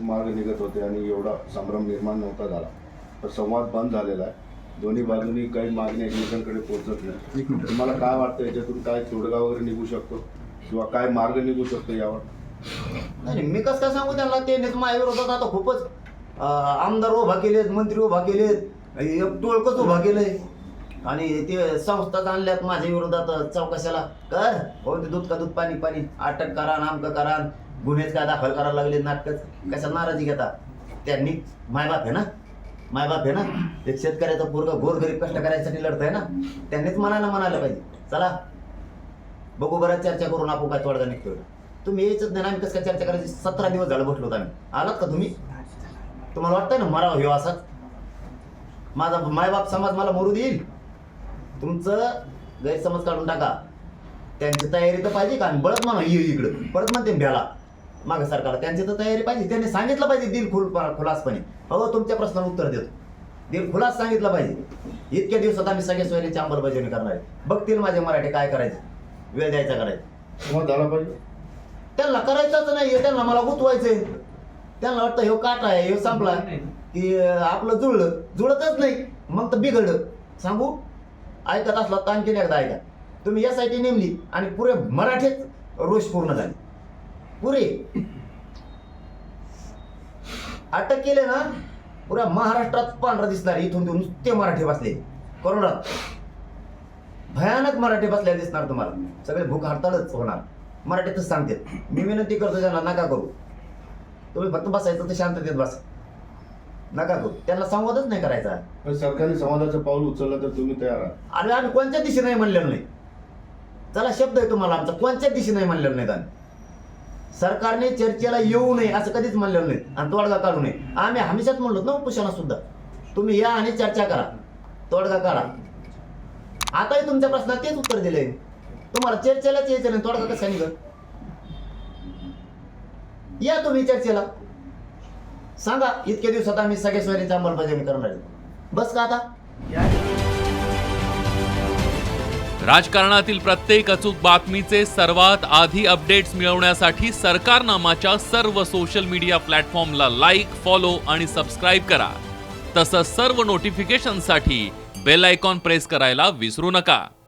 मार्ग निघत होते आणि एवढा संभ्रम निर्माण नव्हता झाला. तर संवाद बंद झालेला आहे. दोन्ही बाजूनी काही मागणी एकमेकांकडे पोहोचत नाही. तुम्हाला काय वाटतं याच्यातून काय तोडगा वगैरे निघू शकतो? किंवा काय मार्ग निघू शकतो यावर? नाही मी कसं काय सांगू त्यांना ते विरोधात आता खूपच आमदार उभा केलेत मंत्री उभा केलेत एक टोळकच उभा केलंय. आणि ते संस्थाच आणल्यात माझ्या विरोधात चौकशाला. कर हो ते दूध का दूध पाणी पाणी. अटक करा नामकं करा. गुन्हेच काय दाखल करायला लागले नाटक? कशा नाराजी घेता? त्यांनी मायबाप आहे ना? मायबाप आहे ना? एक शेतकऱ्याचा पोरगा गोरगरीब कष्ट करायसाठी लढत आहे ना? त्यांनीच मनाला म्हणायला पाहिजे. चला. बघू बरं चर्चा करून आपण काय तोडगा निघतो तुम्ही यायचंच नाही ना, आम्ही कसं काय चर्चा करायची? सतरा दिवस झालं बसलो आम्ही. आलात का तुम्ही? तुम्हाला वाटतंय ना मराव ह्यो असाच? माझा मायबाप समाज मला मरू देईल? तुमचं गैरसमज काढून टाका. त्यांची तयारी तर पाहिजे का? बळत म्हणा ये इकडं. परत म्हणते भ्याला. मागं सरकारला. त्यांची तर तयारी पाहिजे. त्यांनी सांगितलं पाहिजे दिल खुल खुलासपणे. हो तुमच्या प्रश्नाला उत्तर देतो. दिल खुलास सांगितलं पाहिजे. इतक्या दिवसात आम्ही सगळ्या सोयीची अंमलबजावणी करणार आहे. बघतील माझे मराठी काय करायचं. वेळ द्यायचा करायचा. झाला पाहिजे? त्यांना करायचंच नाही. त्यांना मला गुतवायचंय. त्यांना वाटतं ह्यो काटा आहे ह्यो संपला. की आपलं जुळलं. जुळतच नाही. मग तर बिघडलं. सांगू? ऐकत असला तर आणखीन एकदा ऐका तुम्ही यासाठी नेमली आणि पुरे मराठीत रोष पूर्ण झाले. पुरे. अटक केले ना पुऱ्या महाराष्ट्रात पांढरा दिसणार इथून तिथून नुसते मराठी बसले. करोडात भयानक मराठी बसल्या दिसणार तुम्हाला. सगळे भूक हडतालच होणार. मराठीतच सांगते. मी विनंती करतो त्यांना नका करू. तुम्ही फक्त बसायचं तर शांततेत बसा. नका करू. त्यांना संवादच नाही करायचा. पण सरकारने संवादाचं पाऊल उचललं तर तुम्ही तयार आहात. आणि आम्ही कोणत्या दिशे नाही म्हणलेलं नाही. चला शब्द आहे तुम्हाला आमचा. कोणत्या दिशे नाही म्हणलेलं नाही आम्ही सरकारने चर्चेला येऊ नये असं कधीच म्हणलेलं नाही. आणि तोडगा काढू नये. आम्ही हमेशाच म्हणलो ना उपोषणा सुद्धा. तुम्ही या आणि चर्चा करा. तोडगा काढा. आताही तुमच्या प्रश्नात तेच उत्तर दिलंय तुम्हाला चर्चेलाच यायचं नाही. तोडगा कसा निघत या तुम्ही चर्चेला. सांगा इतके दिवसात आम्ही सगळ्या सोयरीची अंमलबजावणी करणार आहे. बस का आता? राजकारणातील प्रत्येक अचूक बातमीचे सर्वात आधी अपडेट्स मिळवण्यासाठी सरकारनामाच्या सर्व सोशल मीडिया प्लॅटफॉर्मला लाईक फॉलो आणि सबस्क्राईब करा. तसंच सर्व नोटिफिकेशनसाठी बेल आयकॉन प्रेस करायला विसरू नका.